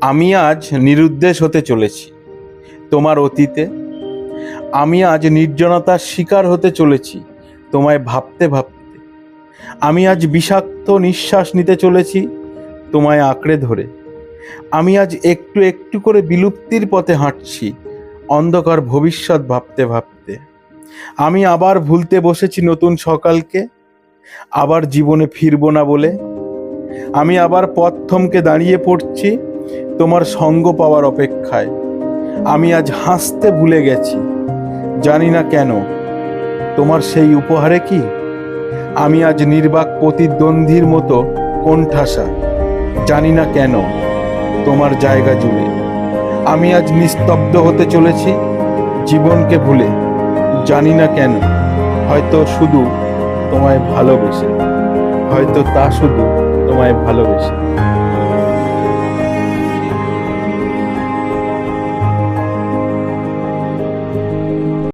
আমি আজ নিরুদ্দেশ হতে চলেছি তোমার অতীতে। আমি আজ নির্জনতার শিকার হতে চলেছি তোমায় ভাবতে ভাবতে। আমি আজ বিষাক্ত নিঃশ্বাস নিতে চলেছি তোমায় আঁকড়ে ধরে। আমি আজ একটু একটু করে বিলুপ্তির পথে হাঁটছি অন্ধকার ভবিষ্যৎ ভাবতে ভাবতে। আমি আবার ভুলতে বসেছি নতুন সকালকে। আবার জীবনে ফিরবো না বলে আমি আবার পথ থমকে দাঁড়িয়ে পড়ছি তোমার সঙ্গ পাওয়ার অপেক্ষায়। আমি আজ হাসতে ভুলে গেছি। জানি না কেন, তোমার সেই উপহারে কি? আমি আজ নির্বাক প্রতিদ্বন্দ্বীর মতো কোণঠাসা। জানি না কেন, তোমার জায়গা জুড়ে। আমি আজ নিস্তব্ধ হতে চলেছি, জীবনকে ভুলে। জানি না কেন, হয়তো শুধু তোমায় ভালোবেসে, হয়তো তা শুধু তোমায় ভালোবেসে।